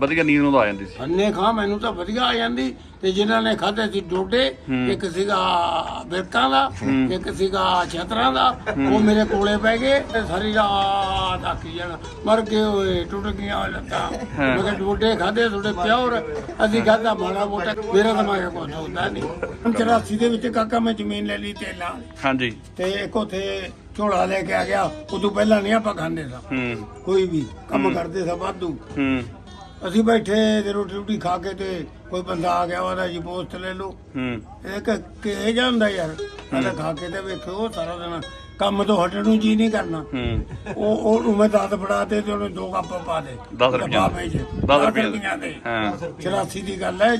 ਵਧੀਆ ਨੀਂਦ ਨੂੰ ਆ ਜਾਂਦੀ ਸੀ। ਅੰਨੇ ਖਾ ਮੈਨੂੰ ਤਾਂ ਵਧੀਆ ਆ ਜਾਂਦੀ। ਤੇ ਜਿਨ੍ਹਾਂ ਨੇ ਖਾਦੇ ਸੀ ਡੋਡੇ ਇੱਕ ਸੀਗਾ ਬਿਰਕਾਂ ਦਾ ਇੱਕ ਸੀਗਾ ਛਤਰਾਂ ਦਾ ਉਹ ਮੇਰੇ ਕੋਲੇ ਪੈ ਗਏ ਤੇ ਸਾਰੀ ਰਾਤ ਆਖੀ ਜਾਣਾ। ਮਰ ਗਏ ਓਏ ਟੁੱਟ ਗਈਆਂ ਲੱਤਾਂ। ਮੈਂ ਕਿਹਾ ਡੋਡੇ ਖਾਦੇ ਤੁਹਾਡੇ ਪਿਓਰ ਅਸੀਂ ਖਾਦਾ ਮਾੜਾ ਮੋਟਾ। ਮੇਰਾ ਮੈਂ ਕੋਈ ਹੁੰਦਾ ਨਹੀਂ 84 ਦੇ ਵਿੱਚ ਕਾਕਾ ਮੈਂ ਜ਼ਮੀਨ ਲੈ ਲਈ ਤੇਲਾਂ। ਹਾਂਜੀ। ਤੇ ਇੱਕ ਉਥੇ ਝੋਲਾ ਲੈ ਕੇ ਆ ਗਿਆ। ਉਦੋਂ ਪਹਿਲਾਂ ਨਹੀਂ ਆਪਾਂ ਖਾਂਦੇ ਸਾਂ। ਕੋਈ ਵੀ ਕੰਮ ਕਰਦੇ ਸਾਂ ਵਾਧੂ। ਅਸੀਂ ਬੈਠੇ ਤੇ ਰੋਟੀ ਰੋਟੀ ਖਾ ਕੇ ਤੇ ਕੋਈ ਬੰਦਾ ਆ ਗਿਆ ਉਹਦਾ ਜੀ ਪੋਸਟ ਲੈ ਲਓ। ਹੂੰ। ਇਹ ਕਿ ਕਿ ਜਾਂਦਾ ਯਾਰ ਮੈਂ ਖਾ ਕੇ ਤੇ ਉਹ ਸਾਰਾ ਦਿਨ ਕੰਮ ਤੋਂ ਹਟਣ ਨੂੰ ਜੀ ਨਹੀਂ ਕਰਨਾ। ਉਹ ਉਹਨੂੰ ਮੈਂ ਦਸ ਫੜਾ ਤੇ ਤੇ ਉਹਨੇ ਦੋ ਕੱਪ ਪਾ ਦੇ ਦਸ ਰੁਪਈਆਂ। ਦੇ। ਦੇ ਦਸ ਰੁਪਈਆਂ। ਦੇ। ਰੁਪਈਆਂ ਦੇ। ਹਾਂ। 84 ਦੀ ਗੱਲ ਹੈ।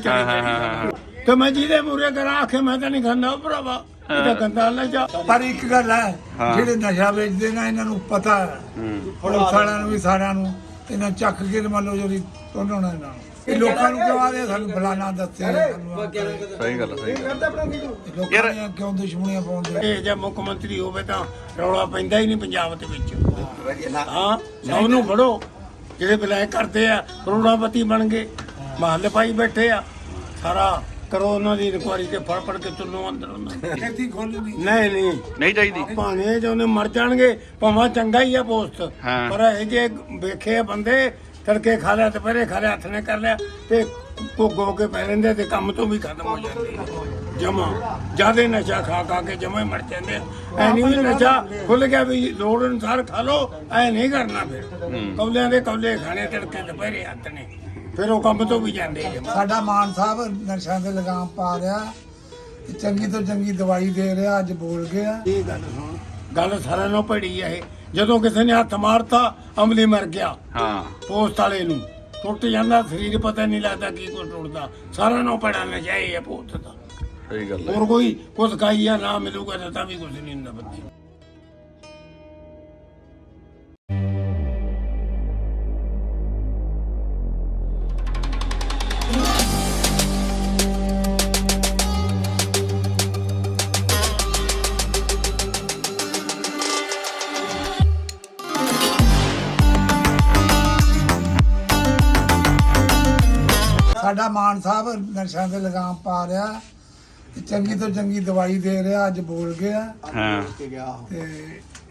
ਤੇ ਮੈਂ ਜਿਹਦੇ ਮੂਰੇ ਕਰਾਂ ਆਖੇ ਮੈਂ ਤਾਂ ਨਹੀਂ ਖਾਂਦਾ ਉਹ ਭਰਾਵਾ ਇਹ ਤਾਂ ਗੰਦਾ ਲੈ ਜਾ। ਪਰ ਇੱਕ ਗੱਲ ਹੈ। ਜਿਹੜੇ ਨਸ਼ਾ ਵੇਚਦੇ ਨੇ ਇਹਨਾਂ ਨੂੰ ਪਤਾ ਹੈ। ਹੂੰ। ਪੁਲਿਸ ਵਾਲਿਆਂ ਨੂੰ ਵੀ ਸਾਰਿਆਂ ਨੂੰ। ਇਹਨਾਂ ਚੱਕ ਕੇ ਤੇ ਮੰਨ ਲਓ ਜਿਹੜੀ ਤੋੜਨਾ ਇਹਨਾਂ ਨੂੰ। ਇਹ ਲੋਕਾਂ ਨੂੰ ਕਿਉਂ ਆਦੇ ਸਾਨੂੰ ਫਲਾਣਾ ਦੱਸੇ ਸਾਨੂੰ ਆਹ ਕਰੇ। ਸਹੀ ਗੱਲ ਆ, ਸਹੀ ਗੱਲ ਆ। ਲੋਕਾਂ ਦੀਆਂ ਕਿਉਂ ਦੁਸ਼ਮਣੀਆਂ ਪਾਉਂਦੇ ਇਹ ਜੇ ਮੁੱਖ ਮੰਤਰੀ ਹੋਵੇ ਤਾਂ ਰੌਲਾ ਪੈਂਦਾ ਹੀ ਨਹੀਂ ਪੰਜਾਬ ਦੇ ਵਿੱਚ। ਹਾਂ ਸਭ ਨੂੰ ਫੜੋ। ਜਿਹੜੇ ਬਲੈਕ ਕਰਦੇ ਆ ਕਰੋੜਾਪਤੀ ਬਣ ਗਏ। ਮਹੱਲ ਪਾਈ ਬੈਠੇ ਆ। ਸਾਰਾ ਕਰੋ ਉਹਨਾਂ ਦੀ ਇਨਕੁਆਰੀ ਤੇ ਫੜ ਫੜ ਕੇ ਤੁੰਨੋ ਅੰਦਰ ਉਹਨਾਂ ਨੂੰ। ਖੇਤੀ ਖੋਲਣੀ ਨਹੀਂ ਨਹੀਂ। ਨਹੀਂ ਚਾਹੀਦੀ। ਭਾਣੇ ਜੋ ਨੇ ਮਰ ਜਾਣਗੇ ਭਾਵੇਂ ਚੰਗਾ ਹੀ ਆ ਪੋਸਟ ਹਾਂ। ਪਰ ਇਹ ਜੇ ਵੇਖੇ ਆ ਬੰਦੇ ਤੜਕੇ ਖਾ ਲਿਆ ਦੁਪਹਿਰੇ ਖਾ ਲਿਆ ਹੱਥ ਨੇ ਕਰ ਲਿਆ ਤੇ ਭੋਗੋ ਕੇ ਪੈ ਲੈਂਦੇ ਤੇ ਕੰਮ ਤੋਂ ਵੀ ਖਤਮ ਹੋ ਜਾਂਦੇ ਜਮਾ। ਜਿਆਦੇ ਨਸ਼ਾ ਖਾ ਖਾ ਕੇ ਜਮਾ ਹੀ ਮਰ ਜਾਂਦੇ ਆ। ਐ ਨਹੀਂ ਵੀ ਨਸ਼ਾ ਖੁੱਲ ਗਿਆ ਵੀ ਲੋੜ ਅਨੁਸਾਰ ਖਾ ਲੋ ਐ ਨਹੀਂ ਕਰਨਾ ਫਿਰ। ਕੌਲਿਆਂ ਦੇ ਕੌਲੇ ਖਾਣੇ ਤੜਕੇ ਦੁਪਹਿਰੇ ਹੱਥ ਨੇ। ਫਿਰ ਉਹ ਕੰਮ ਤੋਂ ਵੀ ਜਾਂਦੇ ਆ। ਸਾਡਾ ਮਾਨ ਸਾਹਿਬ ਨਸ਼ਿਆਂ ਤੇ ਲਗਾਮ ਪਾ ਰਿਹਾ। ਤੇ ਚੰਗੀ ਤੋਂ ਚੰਗੀ ਦਵਾਈ ਦੇ ਰਿਹਾ ਅੱਜ ਬੋਲ ਗਿਆ। ਇਹ ਗੱਲ ਸੁਣ ਗੱਲ ਸਾਰਿਆਂ ਨੂੰ ਭੜੀ ਆ ਇਹ। ਜਦੋਂ ਕਿਸੇ ਨੇ ਹੱਥ ਮਾਰਤਾ ਅਮਲੀ ਮਰ ਗਿਆ। ਹਾਂ। ਪੋਸਟ ਵਾਲੇ ਨੂੰ। ਟੁੱਟ ਜਾਂਦਾ ਸਰੀਰ ਪਤਾ ਨਹੀਂ ਲੱਗਦਾ ਕੀ ਕੋ ਟੁੱਟਦਾ। ਸਾਰਿਆਂ ਨੂੰ ਪੜਾ ਨਸ਼ਾ ਹੀ ਹੈ ਪੋਸਟ ਦਾ। ਸਹੀ ਗੱਲ ਆ। ਹੋਰ ਕੋਈ ਕੁਝ ਖਾਈਆ ਨਾ ਮਿਲੂਗਾ ਤਾਂ ਵੀ ਕੁਝ ਨਹੀਂ ਹੁੰਦਾ ਬੰਦੇ ਮਾਨ ਸਾਹਿਬ ਨਸ਼ਿਆਂ ਤੇ ਲਗਾਮ ਪਾ ਰਿਹਾ। ਤੇ ਚੰਗੀ ਤੋਂ ਚੰਗੀ ਦਵਾਈ ਦੇ ਰਿਹਾ ਅੱਜ ਬੋਲ ਗਿਆ। ਹਾਂ। ਤੇ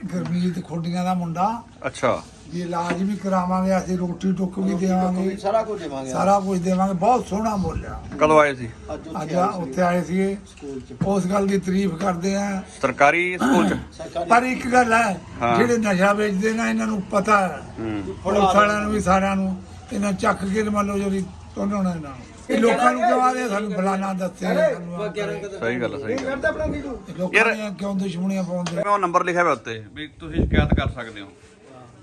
ਗੁਰਮੀਤ ਖੋਡੀਆਂ ਦਾ ਮੁੰਡਾ। ਅੱਛਾ। ਵੀ ਇਲਾਜ ਵੀ ਕਰਾਵਾਂਗੇ ਅਸੀਂ ਰੋਟੀ ਟੁੱਕ ਵੀ ਦੇਵਾਂਗੇ। ਸਾਰਾ ਕੁਝ ਦੇਵਾਂਗੇ। ਸਾਰਾ ਕੁਝ ਦੇਵਾਂਗੇ। ਬਹੁਤ ਸੋਹਣਾ ਬੋਲਿਆ। ਕਦੋਂ ਆਏ ਸੀ? ਅੱਜ ਉੱਥੇ ਆਏ ਸੀਗੇ। ਉਸ ਗੱਲ ਦੀ ਤਾਰੀਫ ਕਰਦੇ ਆ। ਸਰਕਾਰੀ ਸਕੂਲ ਚ? ਪਰ ਇੱਕ ਗੱਲ ਹੈ। ਜਿਹੜੇ ਨਸ਼ਾ ਵੇਚਦੇ ਨੇ ਇਹਨਾਂ ਨੂੰ ਪਤਾ ਹੈ। ਪੁਲਿਸ ਵਾਲਿਆਂ ਨੂੰ ਵੀ ਸਾਰਿਆਂ ਨੂੰ। ਇਹਨਾਂ ਚੱਕ ਕੇ ਤੇ ਮੰਨ ਲਓ ਜਿਹੜੀ ਤੋੜਨਾ ਇਹਨਾਂ ਨੂੰ। ਇਹ ਲੋਕਾਂ ਨੂੰ ਕਿਉਂ ਆਦੇ ਸਾਨੂੰ ਫਲਾਣਾ ਦੱਸੇ ਸਾਨੂੰ। ਸਹੀ ਗੱਲ ਆ, ਸਹੀ ਗੱਲ। ਲੋਕਾਂ ਦੀਆਂ ਕਿਉਂ ਦੁਸ਼ਮਣੀਆਂ ਪਾਉਂਦੇ ਮੈਂ ਉਹ ਨੰਬਰ ਲਿਖਿਆ ਹੋਇਆ ਉੱਤੇ? ਵੀ ਤੁਸੀਂ ਸ਼ਿਕਾਇਤ ਕਰ ਸਕਦੇ ਹੋ।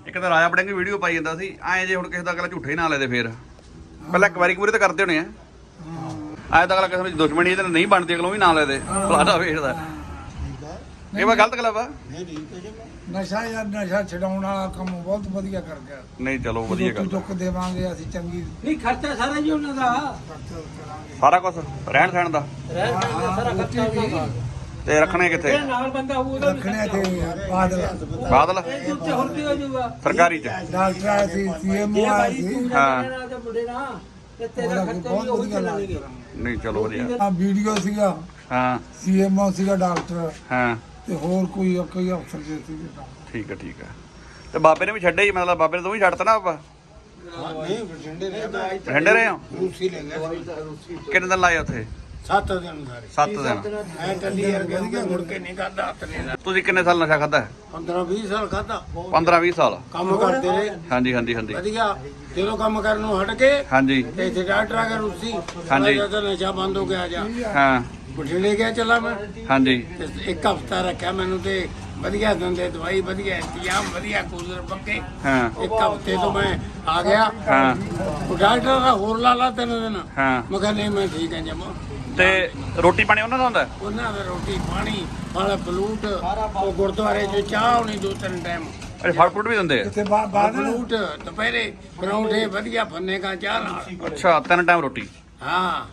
ਇੱਕ ਤਾਂ ਰਾਜਾ ਬੜਿੰਗ ਵੀਡੀਓ ਪਾਈ ਜਾਂਦਾ ਸੀ। ਐਂ ਜੇ ਹੁਣ ਕਿਸੇ ਦਾ ਅਗਲਾ ਝੂਠੇ ਨਾ ਲੈਦੇ ਫੇਰ। ਪਹਿਲਾਂ ਇੱਕ ਵਾਰੀ ਕੂਰੇ ਤਾਂ ਕਰਦੇ ਹੋਣੇ ਆ। ਐਂ ਤਾਂ ਅਗਲਾ ਕਿਸੇ ਨੂੰ ਦੁਸ਼ਮਣੀ ਇਹਦੇ ਨਾਲ ਨਹੀਂ ਬਣਦੀ ਅਗਲੋਂ ਵੀ ਨਾ ਲੈਦੇ ਫਲਾਣਾ ਵੇਚਦਾ ਇਹ ਵਾ ਗਲਤ ਗੱਲ ਵਾ। ਨਸ਼ਾ ਯਾਰ ਨਸ਼ਾ ਛਡਾਉਣ ਵਾਲਾ ਕੰਮ ਬਹੁਤ ਵਧੀਆ ਕਰ ਗਿਆ। ਨਹੀਂ ਚਲੋ ਵਧੀਆ ਗੱਲ ਟੁੱਕ ਦੇਵਾਂਗੇ ਅਸੀਂ ਚੰਗੀ ਨਹੀਂ ਖਰਚਾ ਸਾਰਾ ਜੀ ਉਹਨਾਂ ਦਾ। ਸਾਰਾ ਕੁਝ ਰਹਿਣ ਸਹਿਣ ਦਾ? ਰਹਿਣ ਸਹਿਣ ਦਾ ਸਾਰਾ ਖਰਚਾ ਉਹਨਾਂ ਦਾ। ਤੇ ਰੱਖਣੇ ਕਿੱਥੇ? ਨਾਲ ਬੰਦਾ ਹੋਊ ਉਹਦਾ ਰੱਖਣੇ ਤੇ ਬਾਦਲ। ਬਾਦਲ? ਇਹਦੇ ਉੱਤੇ ਹੋਰ ਕੀ ਹੋ ਜਾਊਗਾ ਸਰਕਾਰੀ ਚ। ਡਾਕਟਰ ਆਏ ਸੀ ਸੀਐਮਓ ਆਏ ਸੀ। ਹਾਂ। ਮੁੰਡੇ ਤੇ ਤੇਰਾ ਖਰਚਾ ਵੀ ਉਹ ਚੱਲਣਗੇ। ਨਹੀਂ ਚਲੋ ਵਧੀਆ। ਆ ਵੀਡੀਓ ਸੀਗਾ। ਹਾਂ। ਸੀਐਮਓ ਸੀਗਾ ਡਾਕਟਰ। ਹਾਂ। ਤੇ ਹੋਰ ਕੋਈ ਕੋਈ ਅਫਸਰ ਜੇ ਸੀ ਠੀਕ ਆ ਠੀਕ ਆ। ਤੇ ਬਾਬੇ ਨੇ ਵੀ ਛੱਡਿਆ ਹੀ ਮਤਲਬ ਬਾਬੇ ਨੇ ਤੂੰ ਵੀ ਛੱਡਤਾ ਨਾ ਬਾਬਾ ਨਹੀਂ ਬਠਿੰਡੇ ਰਹੇ ਹੋ ਰੂਸੀ ਲੈ ਗਿਆ ਕਿੰਨੇ ਦਿਨ ਲਾਏ ਉੱਥੇ? ਸੱਤ ਦਿਨ ਸਾਰੇ 7 ਦਿਨ। ਐ ਟੱਲੀ ਯਾਰ ਕਹਿੰਦੀ ਮੁੜ ਕੇ ਨਹੀਂ ਕਰਦਾ ਹੱਥ ਤੁਸੀਂ ਕਿੰਨੇ ਸਾਲ ਨਸ਼ਾ ਖਾਦਾ 15 20 ਸਾਲ ਖਾਦਾ 15 20 ਸਾਲ। ਕੰਮ ਕਰਦੇ ਰਹੇ। ਹਾਂਜੀ ਹਾਂਜੀ ਹਾਂਜੀ। ਵਧੀਆ। ਜਦੋਂ ਕੰਮ ਕਰਨ ਨੂੰ ਹਟ ਕੇ ਹਾਂਜੀ। ਤੇ ਇੱਥੇ ਡਾਕਟਰ ਆ ਰੂਸੀ। ਹਾਂਜੀ। ਜਦੋਂ ਨਸ਼ਾ ਬੰਦ ਹੋ ਗਿਆ ਜਾ। ਹਾਂ। ਬਠਿੰਡੇ ਗਿਆ ਚਲਾ ਮੈਂ। ਹਾਂਜੀ। ਤੇ ਇੱਕ ਹਫਤਾ ਰੱਖਿਆ ਮੈਨੂੰ ਤੇ ਵਧੀਆ ਦਿੰਦੇ ਦਵਾਈ ਵਧੀਆ ਇੰਤਜ਼ਾਮ ਵਧੀਆ ਕੂਲਰ ਪੱਕੇ। ਹਾਂ। ਇੱਕ ਹਫ਼ਤੇ ਤੋਂ ਮੈਂ ਆ ਗਿਆ। ਹਾਂ। ਉਹ ਡਾਕਟਰ ਦਾ ਹੋਰ ਲਾ ਲਾ ਤਿੰਨ ਦਿਨ। ਹਾਂ। ਮੈਂ ਕਿਹਾ ਨਹੀਂ ਮੈਂ ਠੀਕ ਹਾਂ ਜਮਾ। ਤੇ ਰੋਟੀ ਪਾਣੀ ਉਹਨਾਂ ਦਾ ਹੁੰਦਾ? ਉਹਨਾਂ ਦਾ ਰੋਟੀ ਪਾਣੀ ਵਾਲਾ ਬਲੂਟ ਉਹ ਗੁਰਦੁਆਰੇ 'ਚ ਚਾਹ ਹੋਣੀ ਦੋ ਤਿੰਨ ਟਾਈਮ ਅਰੇ ਫਲ ਫਰੂਟ ਵੀ ਦਿੰਦੇ ਆ? ਤੇ ਬਾ- ਬਾਦਲ ਬਲੂਟ ਦੁਪਹਿਰੇ ਪਰੌਂਠੇ ਵਧੀਆ ਫੰਨੇ ਕਾ ਚਾਹ ਨਾਲ। ਅੱਛਾ ਤਿੰਨ ਟਾਈਮ ਰੋਟੀ? ਹਾਂ।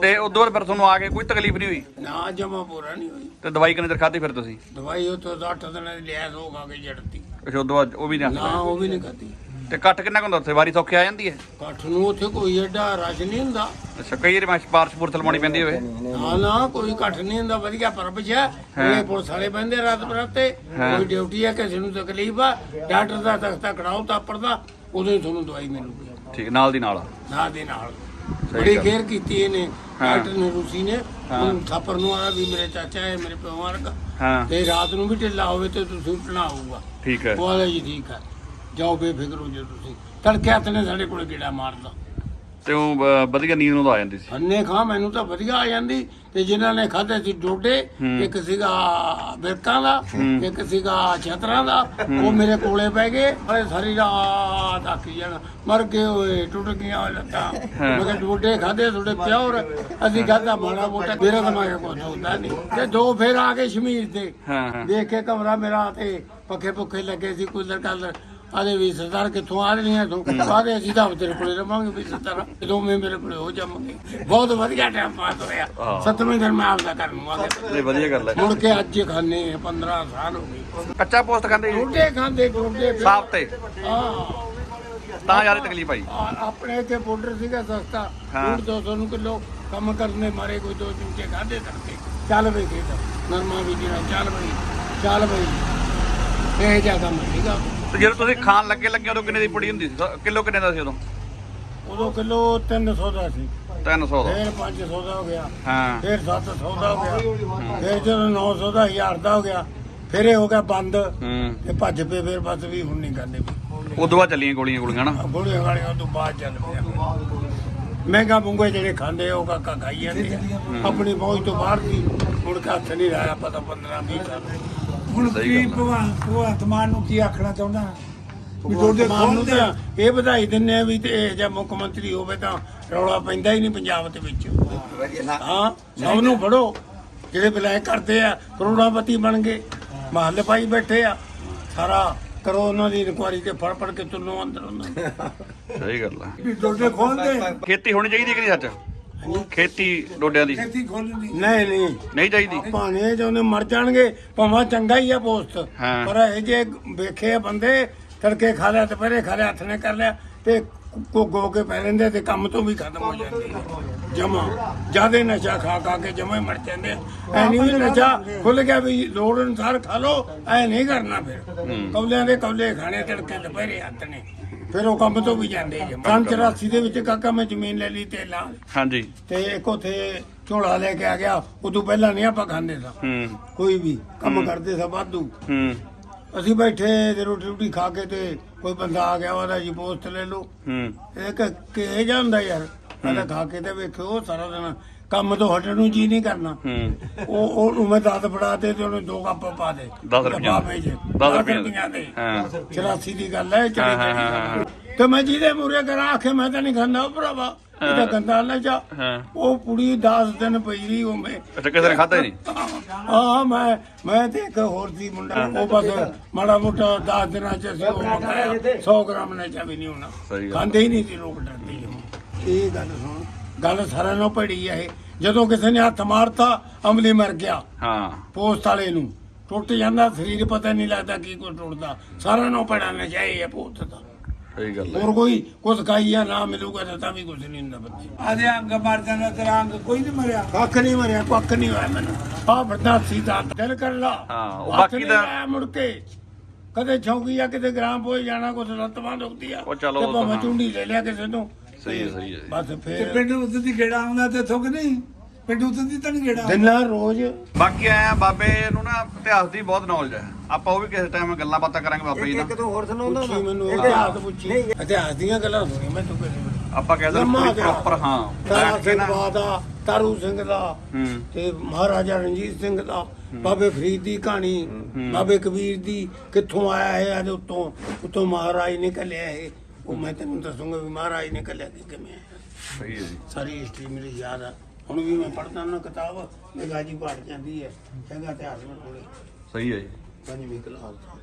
ਤੇ ਉਦੋਂ ਬਾਅਦ ਫਿਰ ਤੁਹਾਨੂੰ ਆ ਕੇ ਕੋਈ ਤਕਲੀਫ ਨਹੀਂ ਹੋਈ? ਨਾ ਜਮਾ ਪੂਰਾ ਨਹੀਂ ਹੋਈ। ਤੇ ਦਵਾਈ ਕਿੰਨੇ ਚਿਰ ਖਾਧੀ ਫਿਰ ਤੁਸੀਂ? ਦਵਾਈ ਤੋਂ 8 ਦਿਨਾਂ ਦੀ ਲਿਆ ਦੋ ਖਾ ਕੇ ਜੜਤੀ। ਅੱਛਾ ਉਦੋਂ ਬਾਅਦ ਉਹ ਵੀ ਨਹੀਂ ਨਾ ਉਹ ਵੀ ਨਹੀਂ ਖਾਦੀ ਤੇ ਕੱਟ ਕਿੰਨਾ ਕੁ ਹੁੰਦਾ ਉੱਥੇ? ਵਾਰੀ ਸੌਖੀ ਆ ਜਾਂਦੀ ਹੈ? ਕੱਠ ਨੂੰ ਉੱਥੇ ਕੋਈ ਐਡਾ ਰਸ਼ ਨਹੀਂ ਹੁੰਦਾ। ਅੱਛਾ ਕਈ ਵਾਰੀ ਮੈਂ ਸਪਾਰਸ਼ ਪੁਰਤ ਲਵਾਉਣੀ ਪੈਂਦੀ ਹੋਵੇ। ਨਾ ਨਾ ਕੋਈ ਕੱਠ ਨਹੀਂ ਹੁੰਦਾ ਵਧੀਆ ਪਰਬਛ ਹੈ। ਇਹ ਪੁਲਿਸ ਵਾਲੇ ਬੰਦੇ ਰਾਤ ਬਰਾਤੇ ਕੋਈ ਡਿਊਟੀ ਹੈ ਕਿਸੇ ਨੂੰ ਤਕਲੀਫ ਆ ਡਾਕਟਰ ਦਾ ਤਖਤਾ ਕਢਾਓ ਤਾਂ ਪਰਦਾ ਉਦੋਂ ਹੀ ਤੁਹਾਨੂੰ ਦਵਾਈ ਮਿਲੂਗੀ। ਠੀਕ ਨਾਲ ਦੀ ਨਾਲ। ਨਾਲ ਦੇ ਨਾਲ। ਬੜੀ ਗੱਲ। ਕੇਅਰ ਕੀਤੀ ਇਹਨੇ ਡਾਕਟਰ ਨੇ ਰੂਸੀ ਨੇ। ਉਹਨੂੰ ਥਾਪਰ ਨੂੰ ਆਇਆ ਵੀ ਮੇਰੇ ਚਾਚਾ ਹੈ ਮੇਰੇ ਪਿਓ ਵਰਗਾ। ਹਾਂ। ਤੇ ਰਾਤ ਨੂੰ ਵੀ ਢਿੱਲਾ ਹੋਵੇ ਤੇ ਤੁਸੀਂ ਉੱਠਣਾ ਆਊਗਾ ਠੀਕ ਹੈ। ਉਹ ਆਲਾ ਜੀ ਠੀਕ ਹੈ। ਜਾਓ ਬੇਫਿਕਰ ਹੋ ਜਾਓ ਤੁਸੀਂ। ਤੜਕੇ ਹੱਥ ਨੇ ਸਾਡੇ ਕੋਲ ਗੇੜਾ ਮਾਰਦਾ। ਤੇ ਉਹ ਅਹ, ਵਧੀਆ ਨੀਂਦ ਨੂੰ ਤਾਂ ਆ ਜਾਂਦੀ ਸੀ। ਅੰਨੇ ਖਾ ਮੈਨੂੰ ਤਾਂ ਵਧੀਆ ਆ ਜਾਂਦੀ। ਤੇ ਜਿਨ੍ਹਾਂ ਨੇ ਖਾਦੇ ਸੀ ਡੋਡੇ ਇੱਕ ਸੀਗਾ ਬਿਰਕਾਂ ਦਾ ਇੱਕ ਸੀਗਾ ਛਤਰਾਂ ਦਾ ਉਹ ਮੇਰੇ ਕੋਲੇ ਪੈ ਗਏ। ਅਰੇ ਸਾਰੀ ਰਾਤ ਆਖੀ ਜਾਣਾ। ਮਰ ਗਏ ਹੋਏ ਟੁੱਟ ਗਈਆਂ ਲੱਤਾਂ। ਮੈਂ ਕਿਹਾ ਡੋਡੇ ਖਾਦੇ ਤੁਹਾਡੇ ਪਿਓਰ। ਅਸੀਂ ਖਾਦਾ ਮਾੜਾ ਮੋਟਾ। ਮੇਰਾ ਤਾਂ ਮੈਂ ਕੁਝ ਹੁੰਦਾ ਨਹੀਂ ਤੇ ਦੋ ਫੇਰ ਆ ਗਏ ਸ਼ਮੀਰ ਹਾਂ ਹਾਂ। ਦੇਖ ਕੇ ਕਮਰਾ ਮੇਰਾ ਤੇ ਪੱਖੇ ਪੁੱਖੇ ਲੱਗੇ ਸੀ ਕੁਲਰ ਕਲਰ ਆਦੇ ਵੀ ਸਰਦਾਰ ਕਿੱਥੋਂ ਆ ਰਹੀਆਂ ਤੂੰ ਆਦੇ ਅਸੀਂ ਤਾਂ ਤੇਰੇ ਕੋਲੇ ਰਵਾਂਗੇ ਵੀ ਸਰਦਾਰ ਦੋਵੇਂ ਮੇਰੇ ਕੋਲੇ ਹੋ ਜਾਵਾਂਗੇ। ਬਹੁਤ ਵਧੀਆ ਟਾਈਮ ਪਾਸ ਹੋਇਆ। ਸੱਤਵੇਂ ਦਿਨ ਮੈਂ ਆਪਦਾ ਕਰਨ ਨੂੰ ਇਹ ਵਧੀਆ ਗੱਲ ਹੈ। ਮੁੜ ਕੇ ਅੱਜ ਖਾਣੇ 15 ਸਾਲ ਹੋ ਗਏ। ਕੱਚਾ ਪੋਸਟ ਖਾਂਦੇ ਡੋਡੇ ਖਾਂਦੇ ਫਿਰ- ਸਾਫ਼ ਤੇ। ਹਾਂ। ਤਾਂ ਜ਼ਿਆਦਾ ਤਕਲੀਫ ਆਈ। ਆਪਣੇ ਇੱਥੇ ਪਾਊਡਰ ਸੀਗਾ ਸਸਤਾ। ਹਾਂ। ਹੁਣ 200 ਨੂੰ ਕਿਲੋ ਕੰਮ ਕਰਨੇ ਮਾਰੇ ਕੋਈ ਦੋ ਚਮਚੇ ਖਾਦੇ ਤੜਕੇ। ਚੱਲ ਬਈ ਖੇਤ। ਨਰਮਾ ਵੀ ਜਿਹੜਾ ਚੱਲ ਬਈ ਚੱਲ ਬਈ। ਇਹ ਜਿਹਾ ਕੰਮ ਸੀਗਾ। ਤੇ ਜਦੋਂ ਤੁਸੀਂ ਖਾਣ ਲੱਗੇ ਲੱਗੇ ਉਦੋਂ ਕਿੰਨੇ ਦੀ ਪੁੜੀ ਹੁੰਦੀ ਸੀ? ਕਿਲੋ ਕਿੰਨੇ ਦਾ ਸੀ ਉਦੋਂ? ਉਦੋਂ ਕਿਲੋ 300 ਦਾ ਸੀ। 300 ਦਾ। ਫਿਰ 500 ਦਾ ਹੋ ਗਿਆ। ਹਾਂ। ਫਿਰ 700 ਦਾ ਹੋ ਗਿਆ। ਫਿਰ ਜਦੋਂ 900 ਦਾ 1000 ਦਾ ਹੋ ਗਿਆ। ਫਿਰ ਇਹ ਹੋ ਗਿਆ ਬੰਦ। ਹੂੰ। ਤੇ ਭੱਜ ਪਏ ਫਿਰ ਬਸ ਵੀ ਹੁਣ ਨਹੀਂ ਕਰਨੇ। ਉਦੋਂ ਬਾਅਦ ਚੱਲੀਆਂ ਗੋਲੀਆਂ ਗੋਲੀਆਂ ਨਾ ਗੋਲੀਆਂ ਵਾਲੀਆਂ ਤੋਂ ਬਾਅਦ ਚੱਲ ਪਿਆ ਮਹਿੰਗਾ ਮੁੰਗੇ ਜਿਹੜੇ ਖਾਂਦੇ ਉਹ ਕਾਕਾ ਖਾਈ ਜਾਂਦੇ। ਆਪਣੀ ਪਹੁੰਚ ਤੋਂ ਬਾਹਰ ਦੀ ਮੁੜ ਕੇ ਹੱਥ ਨਹੀਂ ਲਾਇਆ ਪਤਾ 15 20 ਸਾਲ। ਹੁਣ ਕੀ। ਭਗਵਾਨ ਭਗਵੰਤ ਮਾਨ ਨੂੰ ਕੀ ਆਖਣਾ ਚਾਹੁੰਦਾ? ਵੀ ਡੋਡੇ ਮਾਨ ਨੂੰ ਖੋਲਦੇ ਤਾਂ ਇਹ ਵਧਾਈ ਦਿੰਨੇ ਆ ਵੀ ਤੇ ਇਹ ਜਿਹਾ ਮੁੱਖ ਮੰਤਰੀ ਹੋਵੇ ਤਾਂ ਰੌਲਾ ਪੈਂਦਾ ਹੀ ਨਹੀਂ ਪੰਜਾਬ ਦੇ ਵਿੱਚ। ਹਾਂ ਸਭ ਨੂੰ ਫੜੋ। ਜਿਹੜੇ ਵਿਲਾਇਕ ਕਰਦੇ ਆ ਕਰੋੜਾਪਤੀ ਬਣ ਗਏ। ਮਹੱਲ ਪਾਈ ਬੈਠੇ ਆ। ਸਾਰਾ ਕਰੋ ਉਹਨਾਂ ਦੀ ਇਨਕੁਆਰੀ ਤੇ ਫੜ ਫੜ ਕੇ ਤੁੰਨੋ ਅੰਦਰ ਉਹਨਾਂ। ਸਹੀ ਗੱਲ ਆ। ਵੀ ਡੋਡੇ ਖੋਲਦੇ ਖੇਤੀ ਹੋਣੀ ਚਾਹੀਦੀ ਕਿ ਨਹੀਂ ਸੱਚ? ਖੇਤੀ ਡੋਡਿਆਂ ਦੀ। ਖੇਤੀ ਖੋਲਣੀ ਨਹੀਂ ਨਹੀਂ। ਨਹੀਂ ਚਾਹੀਦੀ। ਭਾਣੇ ਜੋ ਨੇ ਮਰ ਜਾਣਗੇ ਭਾਵੇਂ ਚੰਗਾ ਹੀ ਆ ਪੋਸਟ ਹਾਂ। ਪਰ ਇਹ ਜੇ ਵੇਖੇ ਆ ਬੰਦੇ ਤੜਕੇ ਖਾ ਲਿਆ ਦੁਪਹਿਰੇ ਖਾ ਲਿਆ ਹੱਥ ਨੇ ਕਰ ਲਿਆ ਤੇ ਕੋ ਗੋ ਕੇ ਪੈ ਲੈਂਦੇ ਤੇ ਕੰਮ ਤੋਂ ਵੀ ਖਤਮ ਹੋ ਜਾਂਦੇ ਜਮਾ। ਜਿਆਦੇ ਨਸ਼ਾ ਖਾ ਖਾ ਕੇ ਜਮਾ ਹੀ ਮਰ ਜਾਂਦੇ ਐ ਨਹੀਂ ਵੀ ਨਸ਼ਾ ਖੁੱਲ ਗਿਆ ਵੀ ਲੋੜ ਅਨੁਸਾਰ ਖਾ ਲੋ ਐ ਨਹੀਂ ਕਰਨਾ ਫਿਰ। ਕੌਲਿਆਂ ਦੇ ਕੌਲੇ ਖਾਣੇ ਤੜਕੇ ਦੁਪਹਿਰੇ ਹੱਥ ਨੇ। ਫਿਰ ਉਹ ਕੰਮ ਤੋਂ ਵੀ ਜਾਂਦੇ ਜਮਾ 84 ਦੇ ਵਿੱਚ ਕਾਕਾ ਮੈਂ ਜ਼ਮੀਨ ਲੈ ਲਈ ਤੇ ਲਾ ਹਾਂਜੀ। ਤੇ ਇੱਕ ਉਥੇ ਝੋਲਾ ਲੈ ਕੇ ਆ ਗਿਆ। ਉਦੋਂ ਪਹਿਲਾਂ ਨਹੀਂ ਆਪਾਂ ਖਾਂਦੇ ਸਾਂ। ਹੂੰ। ਕੋਈ ਵੀ ਕੰਮ ਕਰਦੇ ਸਾਂ ਵਾਧੂ। ਹੂੰ। ਅਸੀਂ ਬੈਠੇ ਤੇ ਰੋਟੀ ਰੋਟੀ ਖਾ ਕੇ ਤੇ ਕੋਈ ਬੰਦਾ ਆ ਗਿਆ ਉਹਦਾ ਜੀ ਪੋਸਟ ਲੈ ਲਓ। ਹੂੰ। ਇਹ ਕਿ ਕਿਹ ਜਾਂਦਾ ਯਾਰ? ਮੈਂ ਤਾਂ ਖਾ ਕੇ ਤੇ ਵੇਖਿਓ ਸਾਰਾ ਦਿਨ ਕੰਮ ਤੋਂ ਹਟਣ ਨੂੰ ਜੀ ਨਹੀਂ ਕਰਨਾ। ਹੂੰ। ਉਹ ਉਹਨੂੰ ਮੈਂ ਦਸ ਫੜਾ ਤੇ ਤੇ ਉਹਨੂੰ ਦੋ ਕੱਪ ਪਾ ਦੇ। 10 ਰੁਪਈਆਂ। ਦੇ। ਦਸ ਦਸ ਰੁਪਈਆਂ ਦੇ। ਰੁਪਈਆਂ ਦੇ। ਹਾਂ। 84 ਦੀ ਗੱਲ ਹੈ ਹਾਂ, ਹਾਂ, ਹਾਂ, ਹਾਂ। ਤੇ ਮੈਂ ਜਿਹਦੇ ਮੂਰੇ ਕਰਾਂ ਆਖੇ ਮੈਂ ਤਾਂ ਨਹੀਂ ਖਾਂਦਾ ਉਹ ਭਰਾਵਾ। ਇਹ ਤਾਂ ਗੰਦਾ ਲੈ ਜਾ। ਹਾਂ। ਉਹ ਕੁੜੀ 10 ਦਿਨ ਪਈ ਰਹੀ ਉਹ ਮੈਂ। ਅੱਛਾ ਕਿਸੇ ਨੇ ਖਾਦਾ ਹੀ ਨਹੀਂ? ਹਾਂ ਮੈਂ ਮੈਂ ਤੇ ਇੱਕ ਹੋਰ ਸੀ ਮੁੰਡਾ ਉਹ ਬਸ ਮਾੜਾ ਮੋਟਾ 10 ਦਿਨਾਂ ਚ ਅਸੀਂ ਉਹ ਮੰਗਾਇਆ 100 ਗ੍ਰਾਮ ਨੇ ਚਾ ਵੀ ਨਹੀਂ ਹੋਣਾ। ਸਹੀ ਗੱਲ। ਖਾਂਦੇ ਹੀ ਨਹੀਂ ਸੀ ਲੋਕ ਡਰਦੇ ਸੀ। ਇਹ ਗੱਲ ਸੁਣ। ਗੱਲ ਸਾਰਿਆਂ ਨੂੰ ਪੜੀ ਆ ਇਹ। ਜਦੋਂ ਕਿਸੇ ਨੇ ਹੱਥ ਮਾਰਤਾ ਅਮਲੀ ਮਰ ਗਿਆ। ਹਾਂ। ਪੋਸਟ ਵਾਲੇ ਨੂੰ। ਟੁੱਟ ਜਾਂਦਾ ਸਰੀਰ ਪਤਾ ਨਹੀਂ ਲੱਗਦਾ ਕੀ ਕੁਝ ਟੁੱਟਦਾ। ਸਾਰਿਆਂ ਨੂੰ ਪੜਾ ਨਾ ਚਾਹੀਏ ਪੋਸਟ ਦਾ। ਸਹੀ ਗੱਲ ਹੈ। ਹੋਰ ਕੋਈ ਕੁਝ ਖਾਈਆ ਨਾ ਮਿਲੂਗਾ ਤਾਂ ਤਾਂ ਵੀ ਕੁਝ ਨਹੀਂ ਹੁੰਦਾ ਬੱਚੇ ਆਦੇ ਅੰਗ ਮਰ ਜਾਂਦਾ ਤੇਰਾ ਅੰਗ ਕੋਈ ਨਹੀਂ ਮਰਿਆ। ਕੱਖ ਨਹੀਂ ਮਰਿਆ ਕੱਖ ਨਹੀਂ ਹੋਇਆ ਮੈਨੂੰ। ਆ ਵੱਡਾ ਸੀਤਾ ਦਿਲ ਕਰ ਲਾ। ਹਾਂ, ਉਹ ਹੱਥ ਬਾਕੀ ਨਹੀਂ ਲਾਇਆ ਮੁੜ ਕੇ। ਕਦੇ ਚੌਕੀ ਆ ਕਿਤੇ ਗ੍ਰਾਮ ਪੋਏ ਜਾਣਾ ਕੁਛ ਲੱਤਵਾਂ ਦੁਖਦੀ ਆ। ਉਹ ਚਲੋ ਤੇ ਉਹ ਤਾਂ ਭਾਵੇਂ ਹਾਂ। ਚੁੰਡੀ ਲੈ ਲਿਆ ਕਿਸੇ ਤੋਂ। ਸਹੀ ਹੈ, ਸਹੀ ਹੈ। ਬਸ ਤੇ ਫੇਰ ਪਿੰਡ ਉੱਤੇ ਦੀ ਗੇੜਾ ਆਉਂਦਾ ਤੇ ਥੁੱਕ ਨਹੀਂ? ਪਿੰਡ ਉੱਤੇ ਦੀ ਤਾਂ ਨਹੀਂ ਗੇੜਾ ਦਿਨਾਂ ਰੋਜ਼। ਬਾਕੀ ਆਇਆ ਬਾਬੇ ਨੂੰ ਨਾ ਇਤਿਹਾਸ ਦੀ ਬਹੁਤ ਨੌਲੇਜ ਹੈ। ਆਪਾਂ ਉਹ ਵੀ ਕਿਸੇ ਟਾਈਮ ਗੱਲਾਂ ਬਾਤਾਂ ਕਰਾਂਗੇ ਬਾਬੇ ਜੀ ਨਾਲ। ਪੁੱਛੀ ਮੈਨੂੰ ਇਤਿਹਾਸ ਪੁੱਛੀ। ਇਤਿਹਾਸ ਦੀਆਂ ਗੱਲਾਂ ਸੁਣੀ ਮੈਂ ਤੂੰ ਕਿਸੇ ਆਪਾਂ ਕਹਿੰਦੇ ਲੰਮਾ ਪੂਰੀ ਇਤਿਹਾਸ। ਪ੍ਰੋਪਰ ਹਾਂ ਤਾਰਾ ਬੈਠ ਕੇ ਸਿੰਘ ਨਾ। ਦਾ ਤਾਰੂ ਸਿੰਘ ਦਾ ਹੂੰ। ਤੇ ਮਹਾਰਾਜਾ ਰਣਜੀਤ ਸਿੰਘ ਦਾ ਬਾਬੇ ਫਰੀਦ ਦੀ ਕਹਾਣੀ ਬਾਬੇ ਕਬੀਰ ਦੀ ਕਿੱਥੋਂ ਆਇਆ ਹੈ ਅੱਜ ਉਤੋਂ ਉਤੋਂ ਮਹਾਰਾਜ ਨੇ ਕੱਲਿਆ ਇਹ। ਉਹ ਮੈਂ ਤੈਨੂੰ ਦੱਸੂਗਾ ਵੀ ਮਹਾਰਾਜ ਨੇ ਕੱਲਿਆ ਕਿ ਕਿਵੇਂ ਆਇਆ। ਸਹੀ ਹੈ ਜੀ। ਸਾਰੀ ਹਿਸਟਰੀ ਮੇਰੀ ਯਾਦ ਆ। ਹੁਣ ਵੀ ਮੈਂ ਪੜ੍ਹਦਾ ਨਾ ਕਿਤਾਬ ਨਿਗਾਜੀ ਪਾੜ ਜਾਂਦੀ ਹੈ ਚੰਗਾ ਇਤਿਹਾਸ ਮੈਂ ਕੋਲੇ। ਸਹੀ ਹੈ ਜੀ। ਪੰਜਵੀਂ ਕਲਾਸ ਦਾ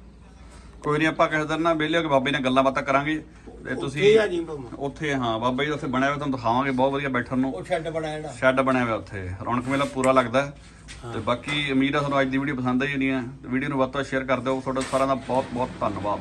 ਕੋਈ ਨਹੀਂ ਆਪਾਂ ਕਿਸੇ ਦਿਨ ਨਾ ਵਿਹਲੇ ਹੋ ਕੇ ਬਾਬੇ ਨਾਲ ਗੱਲਾਂ ਬਾਤਾਂ ਕਰਾਂਗੇ। ਤੇ ਤੁਸੀਂ ਉੱਥੇ ਆ ਜੀ ਭਾਵੇਂ। ਉੱਥੇ ਹਾਂ ਬਾਬਾ ਜੀ ਉੱਥੇ ਬਣਿਆ ਹੋਇਆ ਤੁਹਾਨੂੰ ਦਿਖਾਵਾਂਗੇ ਬਹੁਤ ਵਧੀਆ ਬੈਠਣ ਨੂੰ। ਉਹ ਛੱਡ ਬੜਾ ਜਿਹੜਾ। ਸ਼ੈੱਡ ਬਣਿਆ ਹੋਇਆ ਉੱਥੇ। ਰੌਣਕ ਮੇਲਾ ਪੂਰਾ ਲੱਗਦਾ। ਹੈ। ਤੇ ਬਾਕੀ ਉਮੀਦ ਆ ਤੁਹਾਨੂੰ ਅੱਜ ਦੀ ਵੀਡੀਓ ਪਸੰਦ ਆਈ ਹੋਣੀ ਹੈ। ਵੀਡੀਓ ਨੂੰ ਵੱਧ ਤੋਂ ਵੱਧ ਸ਼ੇਅਰ ਕਰ ਦਿਓ। ਤੁਹਾਡਾ ਸਾਰਿਆਂ ਦਾ ਬਹੁਤ ਬਹੁਤ ਧੰਨਵਾਦ।